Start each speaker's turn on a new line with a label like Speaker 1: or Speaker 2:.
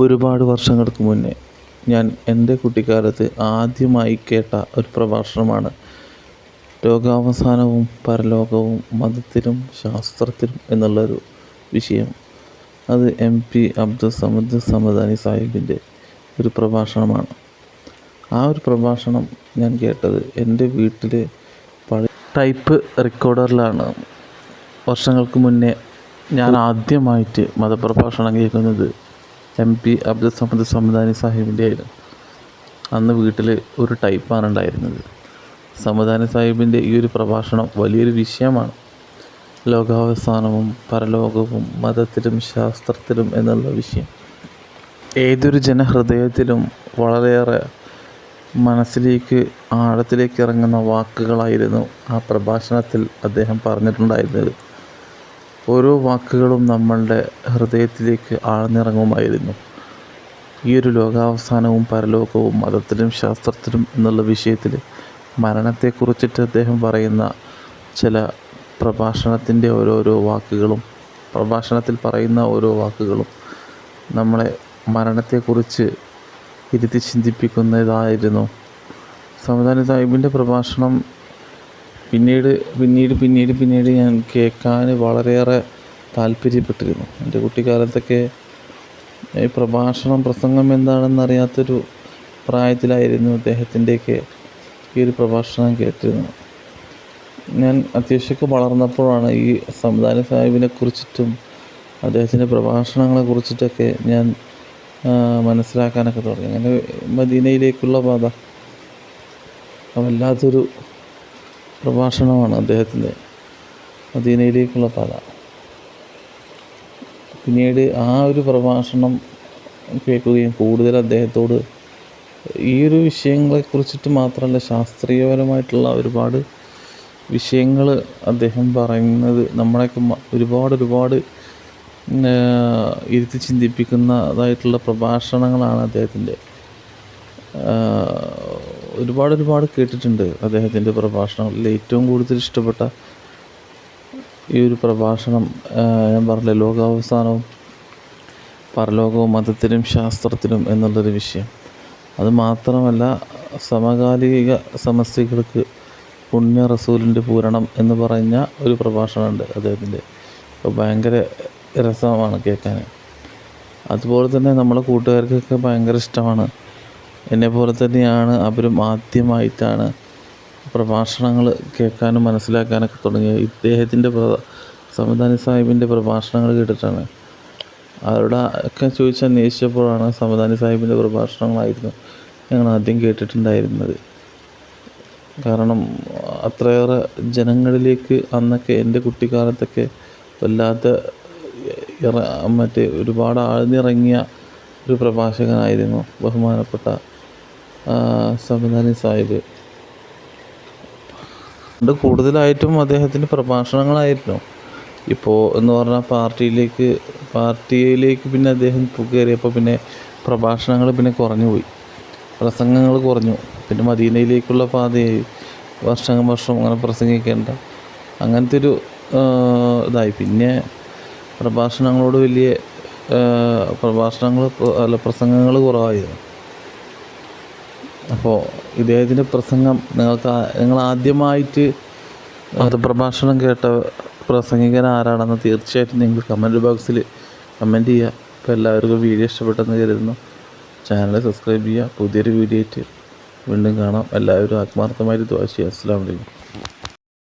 Speaker 1: ഒരുപാട് വർഷങ്ങൾക്ക് മുന്നേ ഞാൻ എന്റെ കുട്ടിക്കാലത്ത് ആദ്യമായി കേട്ട ഒരു പ്രഭാഷണമാണ്. ലോകാവസാനവും പരലോകവും മതത്തിലും ശാസ്ത്രത്തിലും എന്നുള്ളൊരു വിഷയം. അത് എം പി അബ്ദുൽ സമദ് സമദാനി സാഹിബിന്റെ ഒരു പ്രഭാഷണമാണ്. ആ ഒരു പ്രഭാഷണം ഞാൻ കേട്ടത് എന്റെ വീട്ടിലെ പഴയ ടൈപ്പ് റെക്കോർഡറിലാണ്. വർഷങ്ങൾക്ക് മുന്നേ ഞാൻ ആദ്യമായിട്ട് മതപ്രഭാഷണം കേൾക്കുന്നത് എം പി അബ്ദുൽ സമദ് സമദാനി സാഹിബിന്റെ ആയിരുന്നു അന്ന് വീട്ടിൽ ഒരു ടൈപ്പാണ് ഉണ്ടായിരുന്നത്. സമദാനി സാഹിബിന്റെ ഈ ഒരു പ്രഭാഷണം വലിയൊരു വിഷയമാണ്. ലോകാവസാനവും പരലോകവും മതത്തിലും ശാസ്ത്രത്തിലും എന്നുള്ള വിഷയം. ഏതൊരു ജനഹൃദയത്തിലും വളരെയേറെ മനസ്സിലേക്ക് ആഴത്തിലേക്ക് ഇറങ്ങുന്ന വാക്കുകളായിരുന്നു ആ പ്രഭാഷണത്തിൽ അദ്ദേഹം പറഞ്ഞിട്ടുണ്ടായിരുന്നത്. ഓരോ വാക്കുകളും നമ്മളുടെ ഹൃദയത്തിലേക്ക് ആഴ്ന്നിറങ്ങുമായിരുന്നു. ഈ ഒരു ലോകാവസാനവും പരലോകവും മതത്തിലും ശാസ്ത്രത്തിലും എന്നുള്ള വിഷയത്തിൽ മരണത്തെക്കുറിച്ചിട്ട് അദ്ദേഹം പറയുന്ന ചില പ്രഭാഷണത്തിന്റെ ഓരോരോ വാക്കുകളും പ്രഭാഷണത്തിൽ പറയുന്ന ഓരോ വാക്കുകളും നമ്മളെ മരണത്തെക്കുറിച്ച് ഇരുത്തി ചിന്തിപ്പിക്കുന്നതായിരുന്നു. സമദാനി സാഹിബിന്റെ പ്രഭാഷണം പിന്നീട് പിന്നീട് പിന്നീട് പിന്നീട് ഞാൻ കേൾക്കാൻ വളരെയേറെ താല്പര്യപ്പെട്ടിരുന്നു. എന്റെ കുട്ടിക്കാലത്തൊക്കെ ഈ പ്രഭാഷണം പ്രസംഗം എന്താണെന്ന് അറിയാത്തൊരു പ്രായത്തിലായിരുന്നു അദ്ദേഹത്തിന്റെയൊക്കെ ഈ ഒരു പ്രഭാഷണം കേട്ടിരുന്നത്. ഞാൻ അത്യാവശ്യമൊക്കെ വളർന്നപ്പോഴാണ് ഈ സംവിധാന സാഹിബിനെ കുറിച്ചിട്ടും അദ്ദേഹത്തിന്റെ പ്രഭാഷണങ്ങളെ കുറിച്ചിട്ടൊക്കെ ഞാൻ മനസ്സിലാക്കാനൊക്കെ തുടങ്ങി. അങ്ങനെ മദീനയിലേക്കുള്ള പാത വല്ലാത്തൊരു പ്രഭാഷണമാണ് അദ്ദേഹത്തിന്റെ മദീനയിലേക്കുള്ള പാത. പിന്നീട് ആ ഒരു പ്രഭാഷണം കേൾക്കുകയും കൂടുതൽ അദ്ദേഹത്തോട് ഈ ഒരു വിഷയങ്ങളെ കുറിച്ചിട്ട് മാത്രമല്ല ശാസ്ത്രീയപരമായിട്ടുള്ള ഒരുപാട് വിഷയങ്ങൾ അദ്ദേഹം പറയുന്നത് നമ്മളെയൊക്കെ ഒരുപാട് ഒരുപാട് ഇരുത്തി ചിന്തിപ്പിക്കുന്നതായിട്ടുള്ള പ്രഭാഷണങ്ങളാണ് അദ്ദേഹത്തിന്റെ. ഒരുപാട് ഒരുപാട് കേട്ടിട്ടുണ്ട് അദ്ദേഹത്തിന്റെ പ്രഭാഷണങ്ങളിൽ ഏറ്റവും കൂടുതൽ ഇഷ്ടപ്പെട്ട ഈ ഒരു പ്രഭാഷണം ഞാൻ പറഞ്ഞ ലോകാവസാനവും പരലോകവും മതത്തിനും ശാസ്ത്രത്തിനും എന്നുള്ളൊരു വിഷയം. അത് മാത്രമല്ല സമകാലിക സമസ്യകൾക്ക് പുണ്യ റസൂലിന്റെ പൂരണം എന്ന് പറഞ്ഞ ഒരു പ്രഭാഷണമുണ്ട് അദ്ദേഹത്തിന്റെ. അപ്പോൾ ഭയങ്കര രസമാണ് കേൾക്കാൻ. അതുപോലെ തന്നെ നമ്മളെ കൂട്ടുകാർക്കൊക്കെ ഭയങ്കര ഇഷ്ടമാണ് എന്നെ പോലെ തന്നെയാണ് അവരും ആദ്യമായിട്ടാണ് പ്രഭാഷണങ്ങൾ കേൾക്കാനും മനസ്സിലാക്കാനൊക്കെ തുടങ്ങിയത്. ഇദ്ദേഹത്തിന്റെ സമദാനി സാഹിബിന്റെ പ്രഭാഷണങ്ങൾ കേട്ടിട്ടാണ്. അവരുടെ ഒക്കെ ചോദിച്ച് അന്വേഷിച്ചപ്പോഴാണ് സമദാനി സാഹിബിന്റെ പ്രഭാഷണങ്ങളായിരുന്നു ഞങ്ങൾ ആദ്യം കേട്ടിട്ടുണ്ടായിരുന്നത്. കാരണം അത്രയേറെ ജനങ്ങളിലേക്ക് അന്നൊക്കെ എന്റെ കുട്ടിക്കാലത്തൊക്കെ വല്ലാത്ത മറ്റേ ഒരുപാട് ആഴ്ന്നിറങ്ങിയ ഒരു പ്രഭാഷകനായിരുന്നു ബഹുമാനപ്പെട്ട സമദാനി സാഹിബ്. അത് കൂടുതലായിട്ടും അദ്ദേഹത്തിന്റെ പ്രഭാഷണങ്ങളായിരുന്നു. ഇപ്പോൾ എന്ന് പറഞ്ഞാൽ പാർട്ടിയിലേക്ക് പാർട്ടിയിലേക്ക് പിന്നെ അദ്ദേഹം കയറിയപ്പോൾ പിന്നെ പ്രഭാഷണങ്ങൾ പിന്നെ കുറഞ്ഞു പോയി. പ്രസംഗങ്ങൾ കുറഞ്ഞു. പിന്നെ മദീനയിലേക്കുള്ള പാതയായി. വർഷം വർഷം അങ്ങനെ പ്രസംഗിക്കേണ്ട. അങ്ങനത്തെ ഒരു ഇതായി. പിന്നെ പ്രഭാഷണങ്ങളോട് വലിയ പ്രഭാഷണങ്ങൾ അല്ല പ്രസംഗങ്ങൾ കുറവായിരുന്നു. അപ്പോൾ ഇദ്ദേഹത്തിന്റെ പ്രസംഗം നിങ്ങൾക്ക് നിങ്ങൾ ആദ്യമായിട്ട് അത് പ്രഭാഷണം കേട്ട പ്രസംഗികൻ ആരാണെന്ന് തീർച്ചയായിട്ടും നിങ്ങൾ കമന്റ് ബോക്സിൽ കമന്റ് ചെയ്യുക. അപ്പോൾ എല്ലാവർക്കും വീഡിയോ ഇഷ്ടപ്പെട്ടെന്ന് കരുതുന്നു. ചാനൽ സബ്സ്ക്രൈബ് ചെയ്യുക. പുതിയൊരു വീഡിയോ ആയിട്ട് വീണ്ടും കാണാം. എല്ലാവരും ആത്മാർത്ഥമായിട്ട് ദ്വാ ചെയ്യുക. അസ്സാം വലൈക്കും